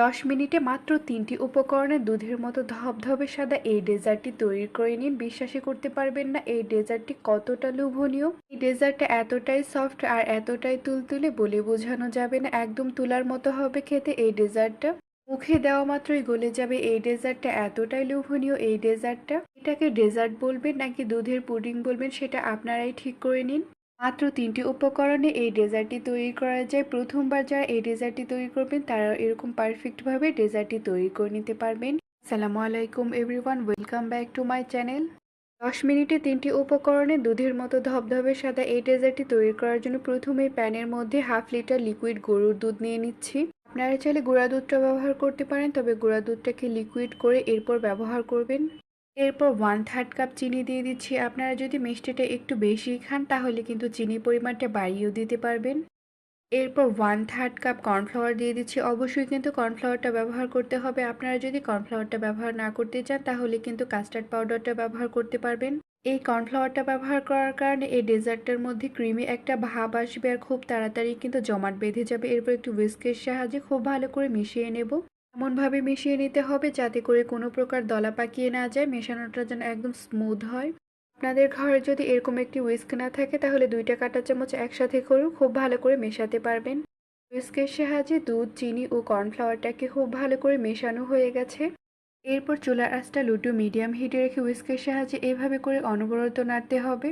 দশ মিনিটে মাত্র তিনটি উপকরণে দুধের মতো ধবধবে সাদা এই ডেজার্টটি তৈরি করে নিন। বিশ্বাসই করতে পারবেন না এই ডেজার্টটি কতটা লোভনীয়। এই ডেজার্টটা এতটাই সফট আর এতটাই তুলতুলে বলে বোঝানো যাবে না। একদম তুলার মতো হবে খেতে এই ডেজার্টটা। মুখে দেওয়া মাত্রই গলে যাবে এই ডেজার্টটা। এতটাই লোভনীয় এই ডেজার্টটা। এটাকে ডেজার্ট বলবেন নাকি দুধের পুডিং বলবেন সেটা আপনারাই ঠিক করে নিন। মাত্র তিনটি উপকরণে এই ডেজার্টটি তৈরি করা যায়। প্রথমবার যারা এই ডেজার্টটি তৈরি করবেন তারা এরকম পারফেক্টভাবে ডেজার্টটি তৈরি করে নিতে পারবেন। আসসালামু আলাইকুম everyone, welcome back to my channel. দশ মিনিটে তিনটি উপকরণে দুধের মতো ধবধবে সাদা এই ডেজার্টটি তৈরি করার জন্য প্রথমে প্যানের মধ্যে হাফ লিটার লিকুইড গরুর দুধ নিয়ে নিচ্ছি। আপনারা চাইলে গুঁড়া দুধটা ব্যবহার করতে পারেন, তবে গুঁড়া দুধটাকে লিকুইড করে এরপর ব্যবহার করবেন। এরপর ওয়ান থার্ড কাপ চিনি দিয়ে দিচ্ছি। আপনারা যদি মিষ্টিটা একটু বেশি খান, তাহলে কিন্তু চিনির পরিমাণটা বাড়িয়েও দিতে পারবেন। এরপর ওয়ান থার্ড কাপ কর্নফ্লাওয়ার দিয়ে দিচ্ছি। অবশ্যই কিন্তু কর্নফ্লাওয়ারটা ব্যবহার করতে হবে। আপনারা যদি কর্নফ্লাওয়ারটা ব্যবহার না করতে চান, তাহলে কিন্তু কাস্টার্ড পাউডারটা ব্যবহার করতে পারবেন। এই কর্নফ্লাওয়ারটা ব্যবহার করার কারণে এই ডেজার্টটার মধ্যে ক্রিমি একটা ভাব আসবে আর খুব তাড়াতাড়ি কিন্তু জমাট বেঁধে যাবে। এরপর একটু উইস্কের সাহায্যে খুব ভালো করে মিশিয়ে নেব। এমনভাবে মিশিয়ে নিতে হবে যাতে করে কোনো প্রকার দলা পাকিয়ে না যায়, মেশানোটা যেন একদম স্মুথ হয়। আপনাদের ঘরে যদি এরকম একটি উইস্ক না থাকে, তাহলে দুইটা কাঁটা চামচ একসাথে করেও খুব ভালো করে মেশাতে পারবেন। উইস্কের সাহায্যে দুধ, চিনি ও কর্নফ্লাওয়ারটাকে খুব ভালো করে মেশানো হয়ে গেছে। এরপর চুলার আঁচটা লুটু মিডিয়াম হিটে রেখে উইস্কের সাহায্যে এভাবে করে অনবরত নাড়তে হবে।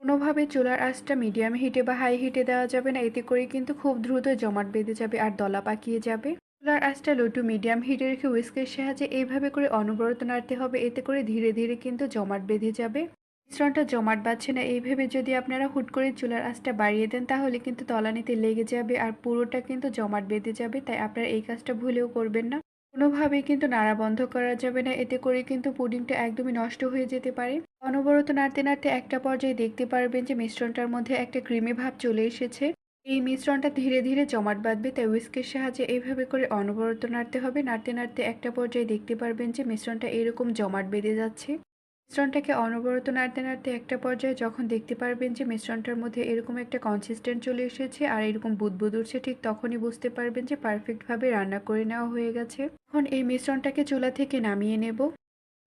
কোনোভাবে চুলার আঁচটা মিডিয়াম হিটে বা হাই হিটে দেওয়া যাবে না, এতে করে কিন্তু খুব দ্রুত জমাট বেঁধে যাবে আর দলা পাকিয়ে যাবে। চুলার আঁচটা লো টু মিডিয়াম হিটে রেখে উইস্কের সাহায্যে এইভাবে করে অনবরত নাড়তে হবে, এতে করে ধীরে ধীরে কিন্তু জমাট বেঁধে যাবে। মিশ্রণটা জমাট বাঁধছে না, এইভাবে যদি আপনারা হুট করে চুলার আঁচটা বাড়িয়ে দেন, তাহলে কিন্তু তলানিতে লেগে যাবে আর পুরোটা কিন্তু জমাট বেঁধে যাবে, তাই আপনারা এই কাজটা ভুলেও করবেন না। কোনোভাবেই কিন্তু নাড়া বন্ধ করা যাবে না, এতে করে কিন্তু পুডিংটা একদমই নষ্ট হয়ে যেতে পারে। অনবরত নাড়তে নাড়তে একটা পর্যায়ে দেখতে পারবেন যে মিশ্রণটার মধ্যে একটা ক্রিমি ভাব চলে এসেছে। এই মিশ্রণটা ধীরে ধীরে জমাট বাঁধবে, তাই উইস্কের সাহায্যে এইভাবে করে অনবরত নাড়তে হবে। নাড়তে নাড়তে একটা পর্যায়ে দেখতে পারবেন যে মিশ্রণটা এরকম জমাট বেঁধে যাচ্ছে। মিশ্রণটাকে অনবরত নাড়তে নাড়তে একটা পর্যায়ে যখন দেখতে পারবেন যে মিশ্রণটার মধ্যে এরকম একটা কনসিস্টেন্ট চলে এসেছে আর এরকম বুদবুদ উঠছে, ঠিক তখনই বুঝতে পারবেন যে পারফেক্টভাবে রান্না করে নেওয়া হয়ে গেছে। এখন এই মিশ্রণটাকে চুলা থেকে নামিয়ে নেব।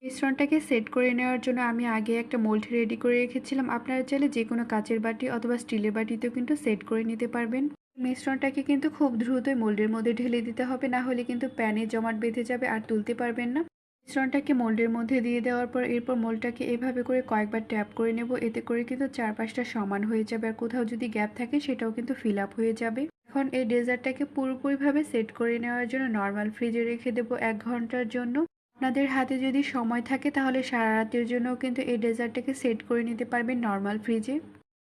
মিশ্রণটাকে সেট করে নেওয়ার জন্য আমি আগে একটা মোল্ড রেডি করে রেখেছিলাম। আপনারা চাইলে যে কোনো কাচের বাটি অথবা স্টিলের বাটিতেও কিন্তু সেট করে নিতে পারবেন। মিশ্রণটাকে কিন্তু খুব দ্রুতই মোল্ডের মধ্যে ঢেলে দিতে হবে, না হলে কিন্তু প্যানে জমাট বেঁধে যাবে আর তুলতে পারবেন না। মিশ্রণটাকে মোল্ডের মধ্যে দিয়ে দেওয়ার পর এরপর মোল্ডটাকে এভাবে করে কয়েকবার ট্যাপ করে নেব। এতে করে কিন্তু চারপাশটা সমান হয়ে যাবে আর কোথাও যদি গ্যাপ থাকে সেটাও কিন্তু ফিল আপ হয়ে যাবে। এখন এই ডেজার্টটাকে পুরোপুরিভাবে সেট করে নেওয়ার জন্য নর্মাল ফ্রিজে রেখে দেবো এক ঘণ্টার জন্য। আপনাদের হাতে যদি সময় থাকে তাহলে সারা রাতের জন্যও কিন্তু এই ডেজার্টটাকে সেট করে নিতে পারবেন নর্মাল ফ্রিজে।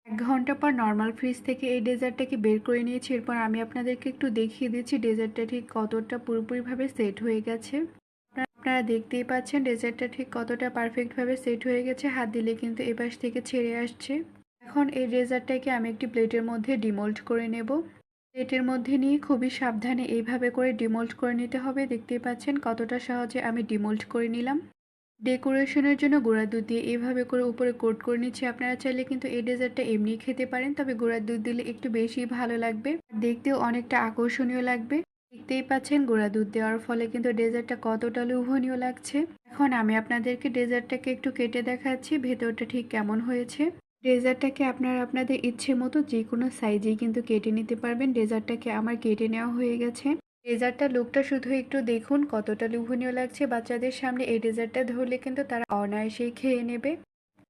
এক ঘণ্টা পর নর্মাল ফ্রিজ থেকে এই ডেজার্টটাকে বের করে নিয়েছি। এরপর আমি আপনাদেরকে একটু দেখিয়ে দিচ্ছি ডেজার্টটা ঠিক কতটা পুরোপুরিভাবে সেট হয়ে গেছে। আপনারা দেখতেই পাচ্ছেন ডেজার্টটা ঠিক কতটা পারফেক্টভাবে সেট হয়ে গেছে। হাত দিলে কিন্তু এপাশ থেকে ছেড়ে আসছে। এখন এই ডেজার্টটাকে আমি একটি প্লেটের মধ্যে ডিমোল্ড করে নেব। প্লেটের মধ্যে নিয়ে খুবই সাবধানে এইভাবে করে ডিমোল্ড করে নিতে হবে। দেখতেই পাচ্ছেন কতটা সহজে আমি ডিমোল্ড করে নিলাম। ডেকোরেশনের জন্য গুঁড়া দুধ দিয়ে এইভাবে করে উপরে কোট করে নিচ্ছি। আপনারা চাইলে কিন্তু এই ডেজার্টটা এমনি খেতে পারেন, তবে গুঁড়ার দুধ দিলে একটু বেশি ভালো লাগবে। দেখতেও অনেকটা আকর্ষণীয় লাগবে। দেখতেই পাচ্ছেন গুঁড়া দুধ দেওয়ার ফলে কিন্তু ডেজার্টটা কতটা লোভনীয় লাগছে। এখন আমি আপনাদেরকে ডেজার্টটাকে একটু কেটে দেখাচ্ছি, ভেতরটা ঠিক কেমন হয়েছে। ডেজার্টটাকে আপনারা আপনাদের ইচ্ছে মতো যে কোনো সাইজেই কিন্তু কেটে নিতে পারবেন। ডেজার্টটাকে আমার কেটে নেওয়া হয়ে গেছে। ডেজার্টটা লুকটা শুধু একটু দেখুন, কতটা লোভনীয় লাগছে বাচ্চাদের সামনে। এই ডেজার্টটা ধরলে কিন্তু তারা অনায়াসেই খেয়ে নেবে।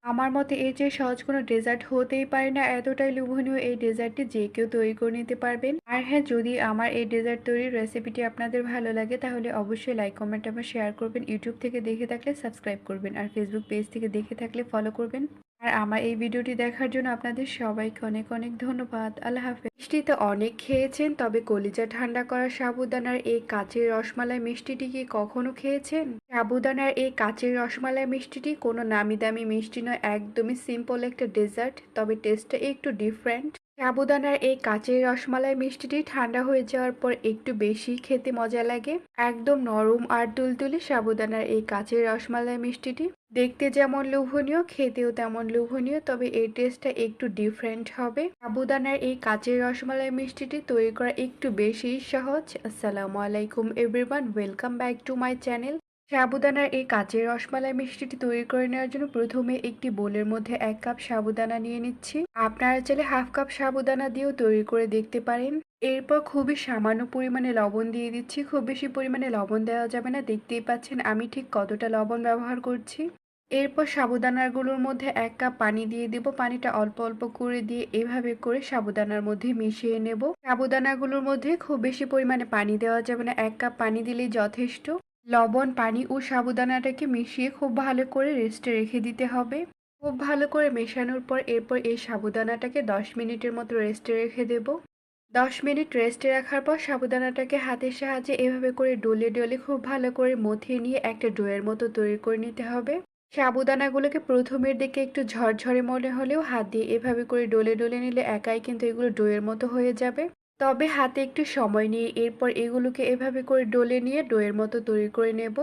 আমার মতে এর যে সহজ কোনো ডেজার্ট হতেই পারে না। এতটাই লোভনীয় এই ডেজার্টটি যে কেউ তৈরি করে নিতে পারবেন। আর হ্যাঁ যদি আমার এই ডেজার্ট তৈরির রেসিপিটি আপনাদের ভালো লাগে, তাহলে অবশ্যই লাইক, কমেন্ট আমার শেয়ার করবেন। ইউটিউব থেকে দেখে থাকলে সাবস্ক্রাইব করবেন। আর ফেসবুক পেজ থেকে দেখে থাকলে ফলো করবেন। আর আমার এই ভিডিওটি দেখার জন্য আপনাদের সবাইকে অনেক অনেক ধন্যবাদ। আল্লাহ হাফেজ। মিষ্টিতে অনেক খেয়েছেন, তবে কলিজা ঠান্ডা করা সাবুদানার এই কাঁচের রসমালাই মিষ্টিটি কি কখনো খেয়েছেন? সাবুদানার এই কাঁচের রসমালাই মিষ্টিটি কোনো নামি দামি মিষ্টি নয়, একদমই সিম্পল একটা ডেজার্ট তবে টেস্টটা একটু ডিফারেন্ট সাবুদানার এই কাঁচের রসমালাই মিষ্টিটি ঠান্ডা হয়ে যাওয়ার পর একটু বেশি খেতে মজা লাগে। একদম নরম আর তুলতুলে সাবুদানার এই কাঁচের রসমালাই মিষ্টিটি। দেখতে যেমন লোভনীয়, খেতেও তেমন লোভনীয়, তবে এর টেস্টটা একটু ডিফারেন্ট হবে। সাবুদানার এই কাঁচের রসমালাই মিষ্টিটি তৈরি করা একটু বেশি সহজ। আসসালামু আলাইকুম everyone welcome back to my channel সাবুদানার এই কাঁচের রসমালাই মিষ্টিটি তৈরি করে নেওয়ার জন্য প্রথমে একটি বোলের মধ্যে এক কাপ সাবুদানা নিয়ে নিচ্ছি। আপনারা চাইলে হাফ কাপ সাবুদানা দিয়েও তৈরি করে দেখতে পারেন। এরপর খুবই সামান্য পরিমাণে লবণ দিয়ে দিচ্ছি। খুব বেশি পরিমাণে লবণ দেওয়া যাবে না। দেখতেই পাচ্ছেন আমি ঠিক কতটা লবণ ব্যবহার করছি। এরপর সাবুদানাগুলোর মধ্যে এক কাপ পানি দিয়ে দেব। পানিটা অল্প অল্প করে দিয়ে এভাবে করে সাবুদানার মধ্যে মিশিয়ে নেব। সাবুদানাগুলোর মধ্যে খুব বেশি পরিমাণে পানি দেওয়া যাবে না। এক কাপ পানি দিলেই যথেষ্ট। লবণ, পানি ও সাবুদানাটাকে মিশিয়ে খুব ভালো করে রেস্টে রেখে দিতে হবে। খুব ভালো করে মেশানোর পর এরপর এই সাবুদানাটাকে দশ মিনিটের মতো রেস্টে রেখে দেব। দশ মিনিট রেস্টে রাখার পর সাবুদানাটাকে হাতের সাহায্যে এভাবে করে ডলে ডলে খুব ভালো করে মথিয়ে নিয়ে একটা ডোয়ের মতো তৈরি করে নিতে হবে। সাবুদানাগুলোকে প্রথমের দিকে একটু ঝরঝরে মনে হলেও হাত দিয়ে এভাবে করে ডলে ডলে নিলে একাই কিন্তু এগুলো ডোয়ের মতো হয়ে যাবে। তবে হাতে একটু সময় নিয়ে এরপর এগুলোকে এভাবে করে ডলে নিয়ে ডোয়ের মতো তৈরি করে নেব।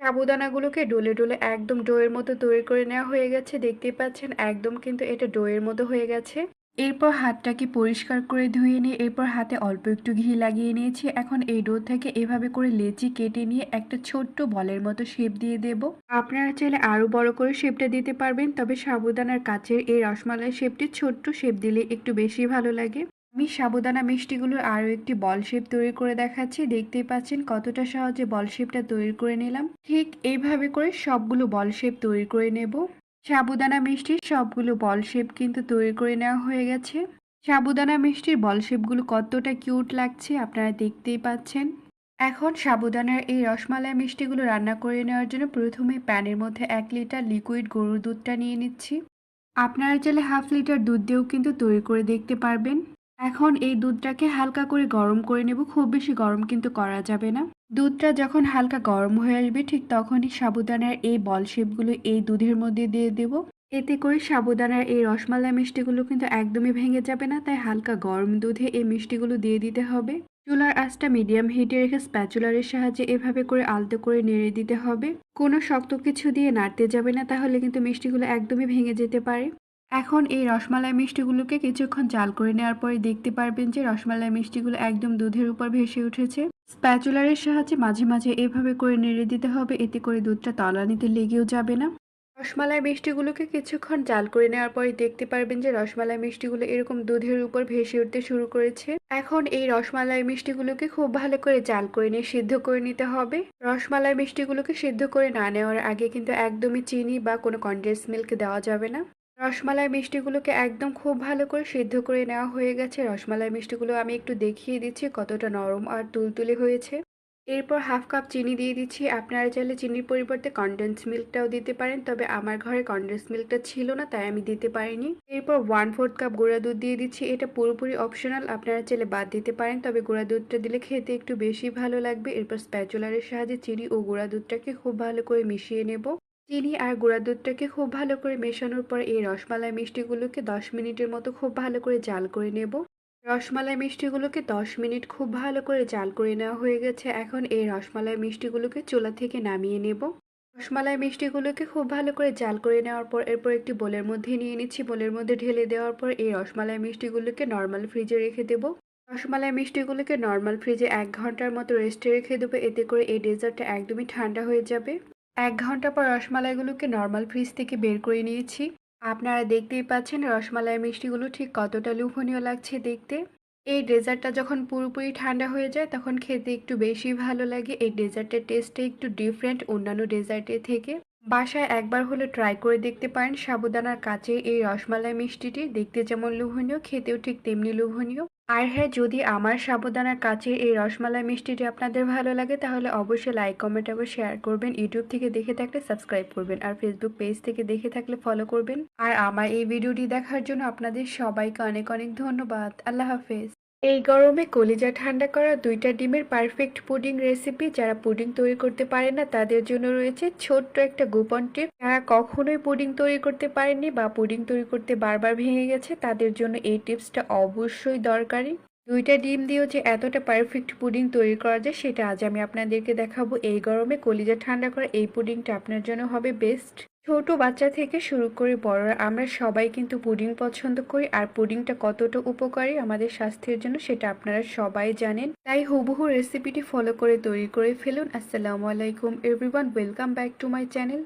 সাবুদানাগুলোকে ডলে ডলে একদম ডোয়ের মতো তৈরি করে নেওয়া হয়ে গেছে। দেখতে পাচ্ছেন একদম কিন্তু এটা ডোয়ের মতো হয়ে গেছে। এরপর হাতটাকে পরিষ্কার করে ধুয়ে নিয়ে এরপর হাতে অল্প একটু ঘি লাগিয়ে নিয়েছি। এখন এই ডো থেকে এভাবে করে লেচি কেটে নিয়ে একটা ছোট্ট বলের মতো শেপ দিয়ে দেব। আপনারা চাইলে আরও বড় করে শেপটা দিতে পারবেন, তবে সাবুদানার কাছের এই রসমালাই শেপটি ছোট্ট শেপ দিলে একটু বেশি ভালো লাগে। আমি সাবুদানা মিষ্টিগুলোর আরও একটি বল শেপ তৈরি করে দেখাচ্ছি। দেখতেই পাচ্ছেন কতটা সহজে বল শেপটা তৈরি করে নিলাম। ঠিক এইভাবে করে সবগুলো বল শেপ তৈরি করে নেব। সাবুদানা মিষ্টির সবগুলো বল শেপ কিন্তু তৈরি করে নেওয়া হয়ে গেছে। সাবুদানা মিষ্টির বল শেপগুলো কতটা কিউট লাগছে আপনারা দেখতেই পাচ্ছেন। এখন সাবুদানার এই রসমালাই মিষ্টিগুলো রান্না করে নেওয়ার জন্য প্রথমে প্যানের মধ্যে এক লিটার লিকুইড গরুর দুধটা নিয়ে নিচ্ছি। আপনারা চাইলে হাফ লিটার দুধ দিয়েও কিন্তু তৈরি করে দেখতে পারবেন। এখন এই দুধটাকে হালকা করে গরম করে নেব। খুব বেশি গরম কিন্তু করা যাবে না। দুধটা যখন হালকা গরম হয়ে আসবে, ঠিক তখনই সাবুদানার এই বল শেপগুলো এই দুধের মধ্যে দিয়ে দেব। এতে করে সাবুদানার এই রসমালাই মিষ্টিগুলো কিন্তু একদমই ভেঙে যাবে না, তাই হালকা গরম দুধে এই মিষ্টিগুলো দিয়ে দিতে হবে। চুলার আঁচটা মিডিয়াম হিটে রেখে স্প্যাচুলারের সাহায্যে এভাবে করে আলতো করে নেড়ে দিতে হবে। কোনো শক্ত কিছু দিয়ে নাড়তে যাবে না, তাহলে কিন্তু মিষ্টিগুলো একদমই ভেঙে যেতে পারে। এখন এই রসমালাই মিষ্টিগুলোকে কিছুক্ষণ জাল করে নেওয়ার পরে দেখতে পারবেন যে রসমালাই মিষ্টিগুলো একদম দুধের উপর ভেসে উঠেছে। স্প্যাচুলারের সাহায্যে মাঝে মাঝে এভাবে করে নেড়ে দিতে হবে, এতে করে দুধটা তলানিতে লেগেও যাবে না। রসমালাই মিষ্টিগুলোকে কিছুক্ষণ জাল করে নেওয়ার পরে দেখতে পারবেন যে রসমালাই মিষ্টিগুলো এরকম দুধের উপর ভেসে উঠতে শুরু করেছে। এখন এই রসমালাই মিষ্টিগুলোকে খুব ভালো করে জাল করে নিয়ে সিদ্ধ করে নিতে হবে। রসমালাই মিষ্টিগুলোকে সিদ্ধ করে না নেওয়ার আগে কিন্তু একদমই চিনি বা কোনো কন্ডেন্স মিল্ক দেওয়া যাবে না। রসমালাই মিষ্টিগুলোকে একদম খুব ভালো করে সিদ্ধ করে নেওয়া হয়ে গেছে। রসমালাই মিষ্টিগুলো আমি একটু দেখিয়ে দিচ্ছি কতটা নরম আর তুলতুলে হয়েছে। এরপর হাফ কাপ চিনি দিয়ে দিচ্ছি। আপনারা চাইলে চিনির পরিবর্তে কনডেন্স মিল্কটাও দিতে পারেন, তবে আমার ঘরে কনডেন্স মিল্কটা ছিল না, তাই আমি দিতে পারিনি। এরপর ওয়ান ফোর্থ কাপ গুঁড়া দুধ দিয়ে দিচ্ছি। এটা পুরোপুরি অপশনাল আপনারা চাইলে বাদ দিতে পারেন, তবে গুঁড়া দুধটা দিলে খেতে একটু বেশি ভালো লাগবে। এরপর স্প্যাচুলারের সাহায্যে চিনি ও গুঁড়া দুধটাকে খুব ভালো করে মিশিয়ে নেব। চিনি আর গুঁড়া দুধটাকে খুব ভালো করে মেশানোর পর এই রসমালাই মিষ্টিগুলোকে দশ মিনিটের মতো খুব ভালো করে জাল করে নেব। রসমালাই মিষ্টিগুলোকে দশ মিনিট খুব ভালো করে জাল করে নেওয়া হয়ে গেছে। এখন এই রসমালাই মিষ্টিগুলোকে চুলা থেকে নামিয়ে নেব। রসমালাই মিষ্টিগুলোকে খুব ভালো করে জাল করে নেওয়ার পর এরপর একটি বোলের মধ্যে নিয়ে নিচ্ছি। বোলের মধ্যে ঢেলে দেওয়ার পর এই রসমালাই মিষ্টিগুলোকে নর্মাল ফ্রিজে রেখে দেব। রসমালাই মিষ্টিগুলোকে নর্মাল ফ্রিজে এক ঘণ্টার মতো রেস্টে রেখে দেবো। এতে করে এই ডেজার্টটা একদমই ঠান্ডা হয়ে যাবে। এক ঘণ্টা পর রসমালাইগুলোকে নর্মাল ফ্রিজ থেকে বের করে নিয়েছি। আপনারা দেখতেই পাচ্ছেন রসমালাই মিষ্টিগুলো ঠিক কতটা লোভনীয় লাগছে দেখতে। এই ডেজার্টটা যখন পুরোপুরি ঠান্ডা হয়ে যায়, তখন খেতে একটু বেশি ভালো লাগে। এই ডেজার্টের টেস্টে একটু ডিফারেন্ট অন্যান্য ডেজার্টের থেকে। বাসায় একবার হলে ট্রাই করে দেখতে পারেন। সাবুদানার কাছে এই রসমালাই মিষ্টিটি দেখতে যেমন লোভনীয়, খেতেও ঠিক তেমনি লোভনীয়। আর হ্যাঁ যদি আমার সাবুদানার কাছে এই রসমালাই মিষ্টিটি আপনাদের ভালো লাগে, তাহলে অবশ্যই লাইক কমেন্ট এবং শেয়ার করবেন। ইউটিউব থেকে দেখে থাকলে সাবস্ক্রাইব করবেন আর ফেসবুক পেজ থেকে দেখে থাকলে ফলো করবেন। আর আমার এই ভিডিওটি দেখার জন্য আপনাদের সবাইকে অনেক অনেক ধন্যবাদ। আল্লাহ হাফেজ। এই গরমে কলিজা ঠান্ডা করা দুইটা ডিমের পারফেক্ট পুডিং রেসিপি যারা পুডিং তৈরি করতে পারে না, তাদের জন্য রয়েছে ছোট্ট একটা গোপন টিপ যারা কখনোই পুডিং তৈরি করতে পারেনি বা পুডিং তৈরি করতে বারবার ভেঙে গেছে, তাদের জন্য এই টিপসটা অবশ্যই দরকারি। দুইটা ডিম দিয়েও যে এতটা পারফেক্ট পুডিং তৈরি করা যায়, সেটা আজ আমি আপনাদেরকে দেখাবো। এই গরমে কলিজা ঠান্ডা করা এই পুডিংটা আপনার জন্য হবে বেস্ট ছোট বাচ্চা থেকে শুরু করে বড়রা আমরা সবাই কিন্তু পুডিং পছন্দ করি আর পুডিংটা কতটা উপকারী আমাদের স্বাস্থ্যের জন্য সেটা আপনারা সবাই জানেন। তাই হুবহু রেসিপিটি ফলো করে তৈরি করে ফেলুন। আসসালামু আলাইকুম everyone welcome back to my channel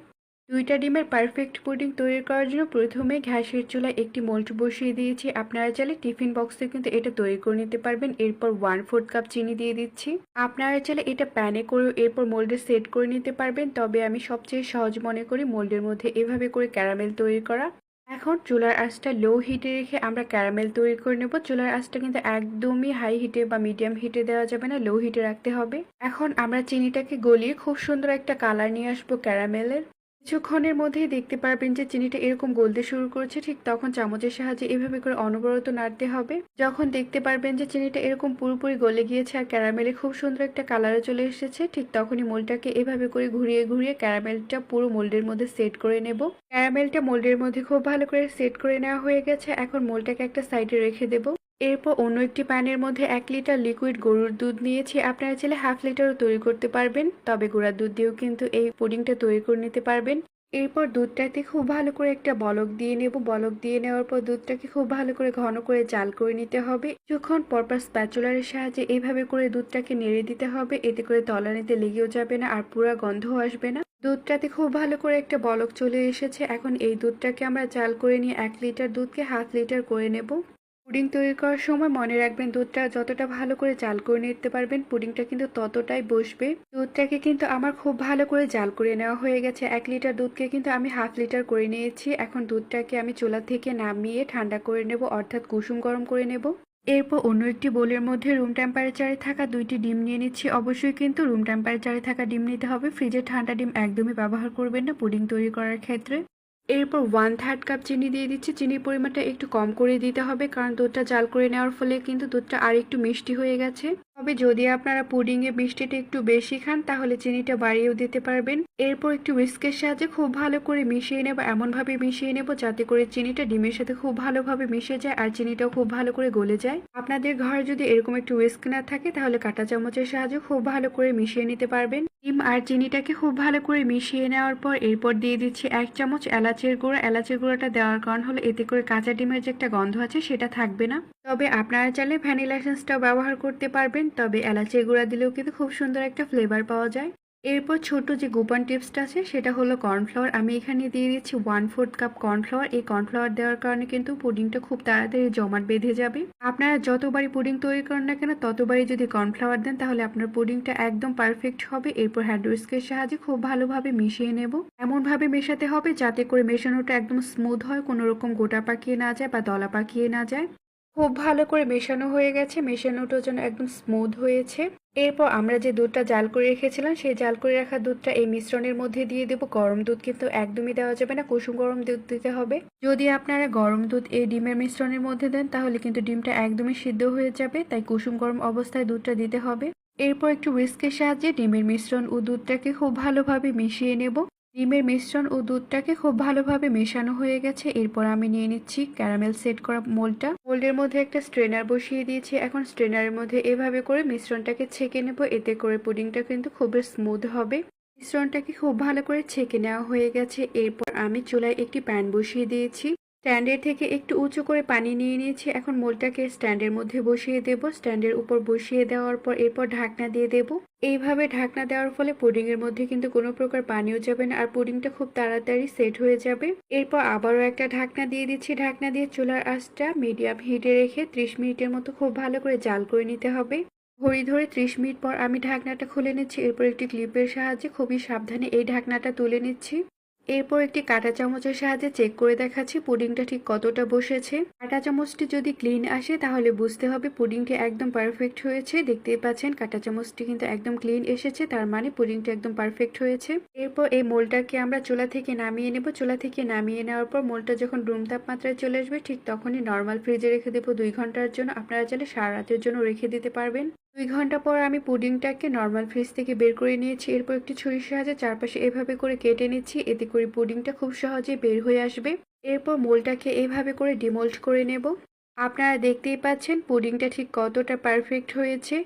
দুইটা ডিমের পারফেক্ট পুডিং তৈরি করার জন্য প্রথমে ঘ্যাসের চুলায় একটি মোল্ড বসিয়ে দিয়েছি। আপনারা চাইলে টিফিন বক্সে কিন্তু এটা তৈরি করে নিতে পারবেন। এরপর ওয়ান ফোর্থ কাপ চিনি দিয়ে দিচ্ছি। আপনারা চাইলে এটা প্যানে করে এরপর মোল্ডে সেট করে নিতে পারবেন। তবে আমি সবচেয়ে সহজ মনে করি মোল্ডের মধ্যে এভাবে করে ক্যারামেল তৈরি করা। এখন চুলার আঁচটা লো হিটে রেখে আমরা ক্যারামেল তৈরি করে নেব। চুলার আঁচটা কিন্তু একদমই হাই হিটে বা মিডিয়াম হিটে দেওয়া যাবে না লো হিটে রাখতে হবে। এখন আমরা চিনিটাকে গলিয়ে খুব সুন্দর একটা কালার নিয়ে আসব ক্যারামেলের কিছুক্ষণের মধ্যেই দেখতে পারবেন যে চিনিটা এরকম গলতে শুরু করেছে, ঠিক তখন চামচের সাহায্যে এভাবে করে অনবরত নাড়তে হবে। যখন দেখতে পারবেন যে চিনিটা এরকম পুরোপুরি গলে গিয়েছে আর ক্যারামেলে খুব সুন্দর একটা কালারে চলে এসেছে, ঠিক তখনই মোলটাকে এভাবে করে ঘুরিয়ে ঘুরিয়ে ক্যারামেলটা পুরো মোল্ডের মধ্যে সেট করে নেব। ক্যারামেলটা মোল্ডের মধ্যে খুব ভালো করে সেট করে নেওয়া হয়ে গেছে, এখন মোলটাকে একটা সাইডে রেখে দেবো। এরপর অন্য একটি প্যানের মধ্যে এক লিটার লিকুইড গরুর দুধ নিয়েছি। আপনারা চাইলে হাফ লিটারও তৈরি করতে পারবেন, তবে গুঁড়ার দুধ দিয়েও কিন্তু এই পুডিংটা তৈরি করে নিতে পারবেন। এরপর দুধটাতে খুব ভালো করে একটা বলক দিয়ে নেব। বলক দিয়ে নেওয়ার পর দুধটাকে খুব ভালো করে ঘন করে জাল করে নিতে হবে। যখন পরপর স্প্যাচুলারের সাহায্যে এইভাবে করে দুধটাকে নেড়ে দিতে হবে। এতে করে তলানিতে লেগেও যাবে না আর পুরা গন্ধও আসবে না। দুধটাতে খুব ভালো করে একটা বলক চলে এসেছে। এখন এই দুধটাকে আমরা জাল করে নিয়ে এক লিটার দুধকে হাফ লিটার করে নেব। পুডিং তৈরি করার সময় মনে রাখবেন দুধটা যতটা ভালো করে জাল করে নিতে পারবেন, পুডিংটা কিন্তু ততটাই বসবে। দুধটাকে কিন্তু আমার খুব ভালো করে জাল করে নেওয়া হয়ে গেছে। এক লিটার দুধকে কিন্তু আমি হাফ লিটার করে নিয়েছি। এখন দুধটাকে আমি চুলা থেকে নামিয়ে ঠান্ডা করে নেব, অর্থাৎ কুসুম গরম করে নেব। এরপর অন্য একটি বোলের মধ্যে রুম টেম্পারেচারে থাকা দুইটি ডিম নিয়ে নিচ্ছি। অবশ্যই কিন্তু রুম টেম্পারেচারে থাকা ডিম নিতে হবে। ফ্রিজে ঠান্ডা ডিম একদমই ব্যবহার করবেন না পুডিং তৈরি করার ক্ষেত্রে। এরপর ওয়ান থার্ড কাপ চিনি দিয়ে দিচ্ছি। চিনির পরিমাণটা একটু কম করে দিতে হবে, কারণ দুধটা জাল করে নেওয়ার ফলে কিন্তু দুধটা আর একটু মিষ্টি হয়ে গেছে। তবে যদি আপনারা পুডিংয়ে মিষ্টিটা একটু বেশি খান, তাহলে চিনিটা বাড়িয়েও দিতে পারবেন। এরপর একটু উইস্কের সাহায্যে খুব ভালো করে মিশিয়ে নেব, এমনভাবে মিশিয়ে নেব যাতে করে চিনিটা ডিমের সাথে খুব ভালোভাবে মিশে যায় আর চিনিটাও খুব ভালো করে গলে যায়। আপনাদের ঘরে যদি এরকম একটু উইস্ক না থাকে, তাহলে কাঁটা চামচের সাহায্যে খুব ভালো করে মিশিয়ে নিতে পারবেন। ডিম আর চিনিটাকে খুব ভালো করে মিশিয়ে নেওয়ার পর এরপর দিয়ে দিচ্ছি এক চামচ এলাচের গুঁড়া। এলাচের গুঁড়োটা দেওয়ার কারণ হলো এতে করে কাঁচা ডিমের যে একটা গন্ধ আছে, সেটা থাকবে না। তবে আপনারা চাইলে ভ্যানিলা এসেন্সটাও ব্যবহার করতে পারবেন, তবে এলাচের গুঁড়া দিলেও কিন্তু খুব সুন্দর একটা ফ্লেভার পাওয়া যায়। এরপর ছোট যে গোপন টিপসটা আছে, সেটা হলো কর্নফ্লাওয়ার আমি এখানে দিয়ে দিচ্ছি ওয়ান ফোর্থ কাপ কর্নফ্লাওয়ার এই কর্নফ্লাওয়ার দেওয়ার কারণে কিন্তু পুডিংটা খুব তাড়াতাড়ি জমাট বেঁধে যাবে। আপনারা যতবারই পুডিং তৈরি করেন না কেন, ততবারই যদি কর্নফ্লাওয়ার দেন, তাহলে আপনার পুডিংটা একদম পারফেক্ট হবে। এরপর হ্যান্ড উইস্কের সাহায্যে খুব ভালোভাবে মিশিয়ে নেব। এমনভাবে মেশাতে হবে যাতে করে মেশানোটা একদম স্মুথ হয়, কোনো রকম গোটা পাকিয়ে না যায় বা দলা পাকিয়ে না যায়। খুব ভালো করে মেশানো হয়ে গেছে। মেশানোটাও যেন একদম স্মুথ হয়েছে। এরপর আমরা যে দুধটা জাল করে রেখেছিলাম, সেই জাল করে রাখা দুধটা এই মিশ্রণের মধ্যে দিয়ে দেবো। গরম দুধ কিন্তু একদমই দেওয়া যাবে না, কুসুম গরম দুধ দিতে হবে। যদি আপনারা গরম দুধ এই ডিমের মিশ্রণের মধ্যে দেন, তাহলে কিন্তু ডিমটা একদমই সিদ্ধ হয়ে যাবে, তাই কুসুম গরম অবস্থায় দুধটা দিতে হবে। এরপর একটু উইস্কের সাহায্যে ডিমের মিশ্রণ ও দুধটাকে খুব ভালোভাবে মিশিয়ে নেব। ডিমের মিশ্রণ ও দুধটাকে খুব ভালোভাবে মেশানো হয়ে গেছে। এরপর আমি নিয়ে নিচ্ছি ক্যারামেল সেট করা মোলটা। মোল্ডের মধ্যে একটা স্ট্রেনার বসিয়ে দিয়েছি। এখন স্ট্রেনারের মধ্যে এভাবে করে মিশ্রণটাকে ছেঁকে নেব। এতে করে পুডিংটা কিন্তু খুবই স্মুথ হবে। মিশ্রণটাকে খুব ভালো করে ছেঁকে নেওয়া হয়ে গেছে। এরপর আমি চুলায় একটি প্যান বসিয়ে দিয়েছি। স্ট্যান্ডের থেকে একটু উঁচু করে পানি নিয়ে নিয়েছি। এখন মোলটাকে স্ট্যান্ডের মধ্যে বসিয়ে দেব। স্ট্যান্ডের উপর বসিয়ে দেওয়ার পর এরপর ঢাকনা দিয়ে দেব। এইভাবে ঢাকনা দেওয়ার ফলে পুডিং এর মধ্যে কিন্তু কোনো প্রকার পানিও যাবে না। আর পুডিংটা খুব তাড়াতাড়ি সেট হয়ে যাবে। এরপর আবারও একটা ঢাকনা দিয়ে দিচ্ছি। ঢাকনা দিয়ে চুলার আঁচটা মিডিয়াম হিটে রেখে ত্রিশ মিনিটের মতো খুব ভালো করে জাল করে নিতে হবে। ঘড়ি ধরে ত্রিশ মিনিট পর আমি ঢাকনাটা খুলে নিচ্ছি। এরপর একটি ক্লিপের সাহায্যে খুবই সাবধানে এই ঢাকনাটা তুলে নিচ্ছি। এরপর একটি কাঁটা চামচের সাহায্যে চেক করে দেখাচ্ছি পুডিংটা ঠিক কতটা বসেছে। কাঁটা চামচটি যদি ক্লিন আসে, তাহলে বুঝতে হবে পুডিংটি একদম পারফেক্ট হয়েছে। দেখতেই পাচ্ছেন, কাঁটা চামচটি কিন্তু একদম ক্লিন এসেছে, তার মানে পুডিংটা একদম পারফেক্ট হয়েছে। এরপর এই মোলটাকে আমরা চুলা থেকে নামিয়ে নেব। চুলা থেকে নামিয়ে নেওয়ার পর মোলটা যখন রুম তাপমাত্রায় চলে আসবে, ঠিক তখনই নর্মাল ফ্রিজে রেখে দেবো দুই ঘণ্টার জন্য। আপনারা চাইলে সারা রাতের জন্য রেখে দিতে পারবেন। দুই ঘণ্টা পর আমি পুডিংটাকে নর্মাল ফ্রিজ থেকে বের করে নিয়েছি। এরপর একটি ছুরির সাহায্যে চারপাশে এভাবে করে কেটে নিচ্ছি। এতে করে পুডিংটা খুব সহজেই বের হয়ে আসবে। এরপর মোলটাকে এভাবে করে ডিমোল্ড করে নেব। আপনারা দেখতেই পাচ্ছেন পুডিংটা ঠিক কতটা পারফেক্ট হয়েছে।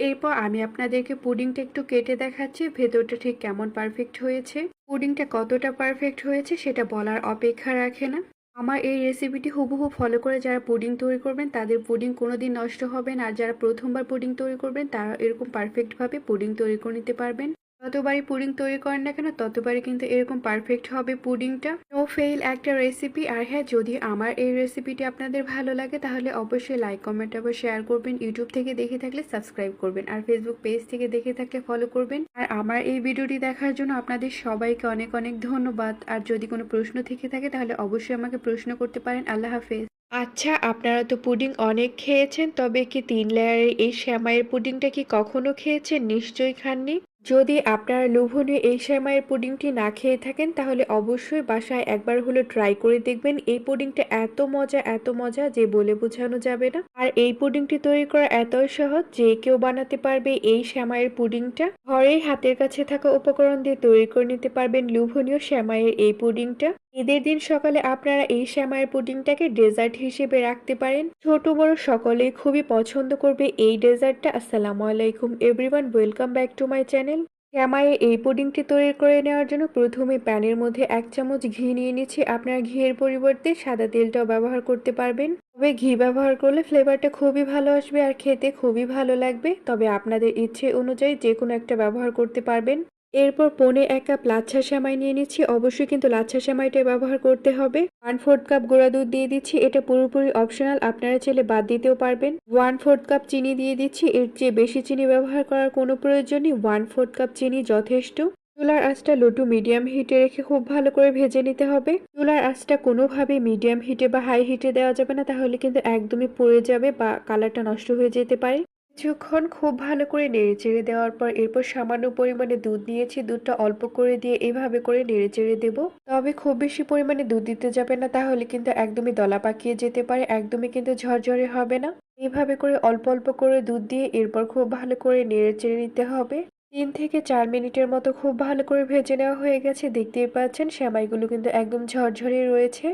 এরপর আমি আপনাদেরকে পুডিংটা একটু কেটে দেখাচ্ছি, ভেতরটা ঠিক কেমন পারফেক্ট হয়েছে। পুডিংটা কতটা পারফেক্ট হয়েছে সেটা বলার অপেক্ষা রাখে না। আমার এই রেসিপিটি হুবহু ফলো করে যারা পুডিং তৈরি করবেন, তাদের পুডিং কোনো দিন নষ্ট হবে না। আর যারা প্রথমবার পুডিং তৈরি করবেন, তারা এরকম পারফেক্টভাবে পুডিং তৈরি করে নিতে পারবেন। যতবারই পুডিং তৈরি করেন না কেন ততবারই কিন্তু এরকম পারফেক্ট হবে পুডিংটা। নো ফেল একটা রেসিপি আর হ্যাঁ যদি আমার এই রেসিপিটি আপনাদের ভালো লাগে, তাহলে অবশ্যই লাইক কমেন্ট আবার শেয়ার করবেন। ইউটিউব থেকে দেখে থাকলে সাবস্ক্রাইব করবেন, আর ফেসবুক পেজ থেকে দেখে থাকলে ফলো করবেন। আর আমার এই ভিডিওটি দেখার জন্য আপনাদের সবাইকে অনেক অনেক ধন্যবাদ। আর যদি কোনো প্রশ্ন থেকে থাকে, তাহলে অবশ্যই আমাকে প্রশ্ন করতে পারেন। আল্লাহ হাফেজ। আচ্ছা আপনারা তো পুডিং অনেক খেয়েছেন, তবে কি তিন লেয়ারের এই শ্যামাইয়ের পুডিংটা কি কখনো খেয়েছেন? নিশ্চয়ই খাননি। যদি আপনারা লোভনীয় এই শ্যামাইয়ের পুডিংটি না খেয়ে থাকেন, তাহলে অবশ্যই বাসায় একবার হলে ট্রাই করে দেখবেন। এই পুডিংটা এত মজা এত মজা যে বলে বোঝানো যাবে না। আর এই পুডিংটি তৈরি করা এতই সহজ যে কেউ বানাতে পারবে এই শ্যামাইয়ের পুডিংটা। ঘরেই হাতের কাছে থাকা উপকরণ দিয়ে তৈরি করে নিতে পারবেন লোভনীয় শ্যামাইয়ের এই পুডিংটা। ঈদের দিন সকালে আপনারা এই শ্যামাইয়ের পুডিংটাকে ডেজার্ট হিসেবে রাখতে পারেন। ছোট, বড় সকলেই খুবই পছন্দ করবে এই ডেজার্টটা। আসসালামু আলাইকুম, everyone, welcome back to my channel. শ্যামাইয়ে এই পুডিংটি তৈরি করে নেওয়ার জন্য প্রথমে প্যানের মধ্যে এক চামচ ঘি নিয়ে নিচ্ছি। আপনার ঘিয়ের পরিবর্তে সাদা তেলটাও ব্যবহার করতে পারবেন। তবে ঘি ব্যবহার করলে ফ্লেভারটা খুবই ভালো আসবে আর খেতে খুবই ভালো লাগবে। তবে আপনাদের ইচ্ছে অনুযায়ী যে কোনো একটা ব্যবহার করতে পারবেন। এরপর পনে এক কাপ লাচ্ছা সেমাই নিয়ে নিচ্ছি। অবশ্যই কিন্তু লাচ্ছা সেমাইটাই ব্যবহার করতে হবে। ওয়ান ফোর্থ কাপ গুঁড়া দুধ দিয়ে দিচ্ছি। এটা পুরোপুরি অপশনাল আপনারা চাইলে বাদ দিতেও পারবেন। ওয়ান ফোর্থ কাপ চিনি দিয়ে দিচ্ছি। এর চেয়ে বেশি চিনি ব্যবহার করার কোনো প্রয়োজন নেই। ওয়ান ফোর্থ কাপ চিনি যথেষ্ট। চুলার আঁচটা লো টু মিডিয়াম হিটে রেখে খুব ভালো করে ভেজে নিতে হবে। চুলার আঁচটা কোনোভাবে মিডিয়াম হিটে বা হাই হিটে দেওয়া যাবে না। তাহলে কিন্তু একদমই পুড়ে যাবে বা কালারটা নষ্ট হয়ে যেতে পারে। কিছুক্ষণ খুব ভালো করে নেড়ে চেড়ে দেওয়ার পর এরপর সামান্য পরিমাণে দুধ নিয়েছি। দুধটা অল্প করে দিয়ে এভাবে করে নেড়ে চেড়ে দেবো। তবে খুব বেশি পরিমাণে দুধ দিতে যাবে না, তাহলে কিন্তু একদমই দলা পাকিয়ে যেতে পারে, একদমই কিন্তু ঝরঝরে হবে না। এইভাবে করে অল্প অল্প করে দুধ দিয়ে এরপর খুব ভালো করে নেড়ে চেড়ে নিতে হবে। তিন থেকে চার মিনিটের মতো খুব ভালো করে ভেজে নেওয়া হয়ে গেছে। দেখতেই পাচ্ছেন সেমাইগুলো কিন্তু একদম ঝরঝরে রয়েছে।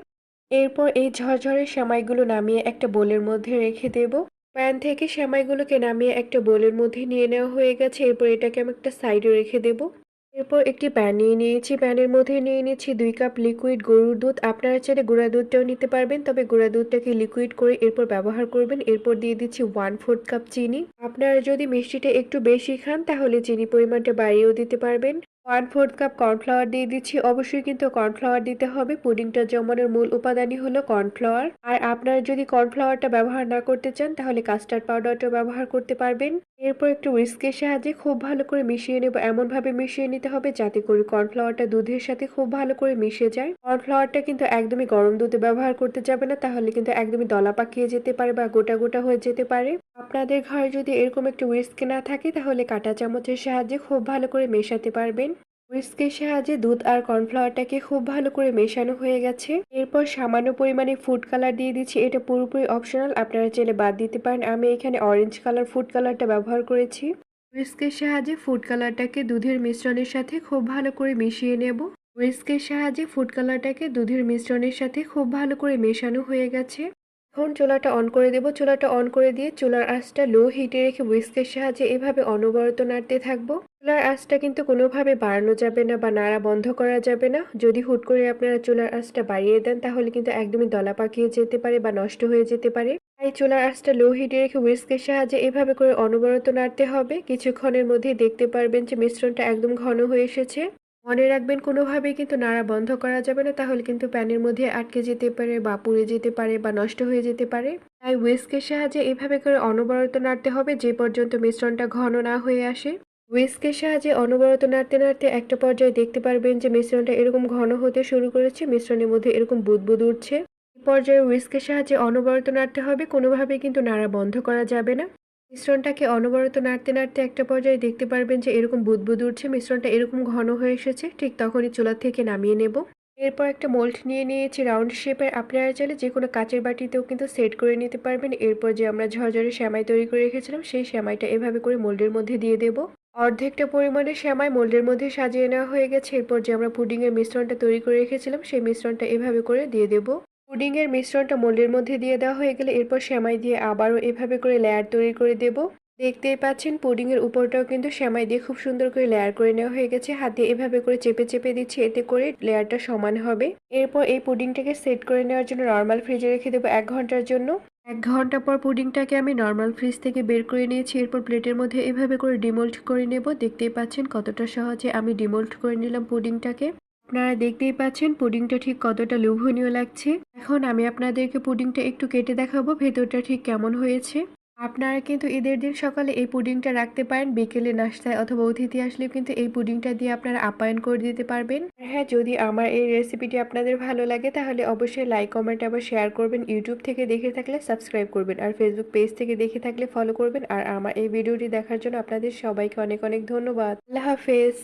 এরপর এই ঝরঝরে সেমাইগুলো নামিয়ে একটা বোলের মধ্যে রেখে দেব। প্যান থেকে সেমাইগুলোকে নামিয়ে একটা বোলের মধ্যে নিয়ে নেওয়া হয়ে গেছে। এরপর এটাকে আমি একটা সাইডে রেখে দেব। এরপর একটি প্যান নিয়ে নিয়েছি। প্যানের মধ্যে নিয়ে নিয়েছি দুই কাপ লিকুইড গরুর দুধ। আপনারা চাইলে গুঁড়া দুধটাও নিতে পারবেন, তবে গুঁড়া দুধটাকে লিকুইড করে এরপর ব্যবহার করবেন। এরপর দিয়ে দিচ্ছি ওয়ান ফোর্থ কাপ চিনি। আপনারা যদি মিষ্টিটা একটু বেশি খান, তাহলে চিনি পরিমাণটা বাড়িয়েও দিতে পারবেন। ওয়ান ফোর্থ কাপ কর্নফ্লাওয়ার দিয়ে দিচ্ছি। অবশ্যই কিন্তু কর্নফ্লাওয়ার দিতে হবে। পুডিংটা জমানোর মূল উপাদানই হলো কর্নফ্লাওয়ার আর আপনারা যদি কর্নফ্লাওয়ারটা ব্যবহার না করতে চান, তাহলে কাস্টার্ড পাউডারটাও ব্যবহার করতে পারবেন। এরপর একটু উইস্কের সাহায্যে খুব ভালো করে মিশিয়ে নেব। এমনভাবে মিশিয়ে নিতে হবে যাতে করে কর্নফ্লাওয়ারটা দুধের সাথে খুব ভালো করে মিশে যায়। কর্নফ্লাওয়ারটা কিন্তু একদমই গরম দুধে ব্যবহার করতে যাবে না, তাহলে কিন্তু একদমই দলা পাকিয়ে যেতে পারে বা গোটা গোটা হয়ে যেতে পারে। আপনাদের ঘরে যদি এরকম একটু উইস্ক না থাকে, তাহলে কাটা চামচের সাহায্যে খুব ভালো করে মেশাতে পারবেন। হুইস্কের সাহায্যে দুধ আর কর্নফ্লাওয়ারটাকে খুব ভালো করে মেশানো হয়ে গেছে। এরপর সামান্য পরিমাণে ফুড কালার দিয়ে দিচ্ছি। এটা পুরোপুরি অপশনাল, আপনারা চাইলে বাদ দিতে পারেন। আমি এখানে অরেঞ্জ কালার ফুড কালারটা ব্যবহার করেছি। হুইস্কের সাহায্যে ফুড কালারটাকে দুধের মিশ্রণের সাথে খুব ভালো করে মিশিয়ে নেব। হুইস্কের সাহায্যে ফুড কালারটাকে দুধের মিশ্রণের সাথে খুব ভালো করে মেশানো হয়ে গেছে। এখন চুলাটা অন করে দেব। চুলাটা অন করে দিয়ে চুলার আঁচটা লো হিটে রেখে হুইস্কের সাহায্যে এভাবে অনবরত নাড়তে থাকব। চুলার আঁচটা কিন্তু কোনোভাবে বাড়ানো যাবে না বা নাড়া বন্ধ করা যাবে না। যদি হুট করে আপনারা চুলার আঁচটা বাড়িয়ে দেন, তাহলে কিন্তু একদমই দলা পাকিয়ে যেতে পারে বা নষ্ট হয়ে যেতে পারে। তাই চুলার আঁচটা লো হিটে রেখে হুইস্কের সাহায্যে এভাবে করে অনবরত নাড়তে হবে। কিছুক্ষণের মধ্যেই দেখতে পারবেন যে মিশ্রণটা একদম ঘন হয়ে এসেছে। মনে রাখবেন, কোনোভাবেই কিন্তু নাড়া বন্ধ করা যাবে না। তাহলে কিন্তু প্যানের মধ্যে আটকে যেতে পারে বা পুড়ে যেতে পারে বা নষ্ট হয়ে যেতে পারে। তাই হুইস্কের সাহায্যে এভাবে করে অনবরত নাড়তে হবে যে পর্যন্ত মিশ্রণটা ঘন না হয়ে আসে। হুইস্কের সাহায্যে অনবরত নাড়তে নাড়তে একটা পর্যায়ে দেখতে পারবেন যে মিশ্রণটা এরকম ঘন হতে শুরু করেছে, মিশ্রণের মধ্যে এরকম বুদবুদ উঠছে। পর্যায়ে হুইস্কের সাহায্যে অনবরত নাড়তে হবে, কোনোভাবেই কিন্তু নাড়া বন্ধ করা যাবে না। মিশ্রণটাকে অনবরত নাড়তে নাড়তে একটা পর্যায়ে দেখতে পারবেন যে এরকম বুদবুদ উঠছে, মিশ্রণটা এরকম ঘন হয়ে এসেছে, ঠিক তখনই চুলা থেকে নামিয়ে নেব। এরপর একটা মোল্ড নিয়ে নিয়েছি, রাউন্ড শেপের আপনারা চাইলে যে কোনো কাচের বাটিতেও কিন্তু সেট করে নিতে পারবেন। এরপর যে আমরা ঝরঝরে শ্যামাই তৈরি করে রেখেছিলাম, সেই শ্যামাইটা এভাবে করে মোল্ডের মধ্যে দিয়ে দেব। অর্ধেকটা পরিমাণে শ্যামাই মোল্ডের মধ্যে সাজিয়ে নেওয়া হয়ে গেছে, এরপর যে আমরা পুডিংয়ের মিশ্রণটা তৈরি করে রেখেছিলাম, সেই মিশ্রণটা এভাবে করে দিয়ে দেব। পুডিংয়ের মিশ্রণটা মোল্ডের মধ্যে দিয়ে দেওয়া হয়ে গেলে এরপর শ্যামাই দিয়ে আবারও এভাবে করে লেয়ার তৈরি করে দেব। দেখতেই পাচ্ছেন পুডিংয়ের উপরটাও কিন্তু শ্যামাই দিয়ে খুব সুন্দর করে লেয়ার করে নেওয়া হয়ে গেছে। হাত এভাবে করে চেপে চেপে দিচ্ছি, এতে করে লেয়ারটা সমান হবে। এরপর এই পুডিংটাকে সেট করে নেওয়ার জন্য নর্মাল ফ্রিজে রেখে দেবো এক ঘণ্টার জন্য। এক ঘণ্টা পর পুডিংটাকে আমি নর্মাল ফ্রিজ থেকে বের করে নিয়েছি। এরপর প্লেটের মধ্যে এভাবে করে ডিমোল্ড করে নেব। দেখতেই পাচ্ছেন কতটা সহজে আমি ডিমোল্ড করে নিলাম পুডিংটাকে। আপনারা দেখতেই পাচ্ছেন পুডিংটা ঠিক কতটা লোভনীয় লাগছে। এখন আমি আপনাদেরকে পুডিংটা একটু কেটে দেখাবো, ভেতরটা ঠিক কেমন হয়েছে। আপনারা কিন্তু ঈদের দিন সকালে এই পুডিংটা রাখতে পারেন, বিকেলে নাস্তায় অথবা অতিথি আসলে কিন্তু এই পুডিংটা দিয়ে আপনারা আপ্যায়ন করে দিতে পারবেন। হ্যাঁ যদি আমার এই রেসিপিটি আপনাদের ভালো লাগে, তাহলে অবশ্যই লাইক, কমেন্ট আবার শেয়ার করবেন। ইউটিউব থেকে দেখে থাকলে সাবস্ক্রাইব করবেন আর ফেসবুক পেজ থেকে দেখে থাকলে ফলো করবেন। আর আমার এই ভিডিওটি দেখার জন্য আপনাদের সবাইকে অনেক অনেক ধন্যবাদ। আল্লাহ হাফেজ।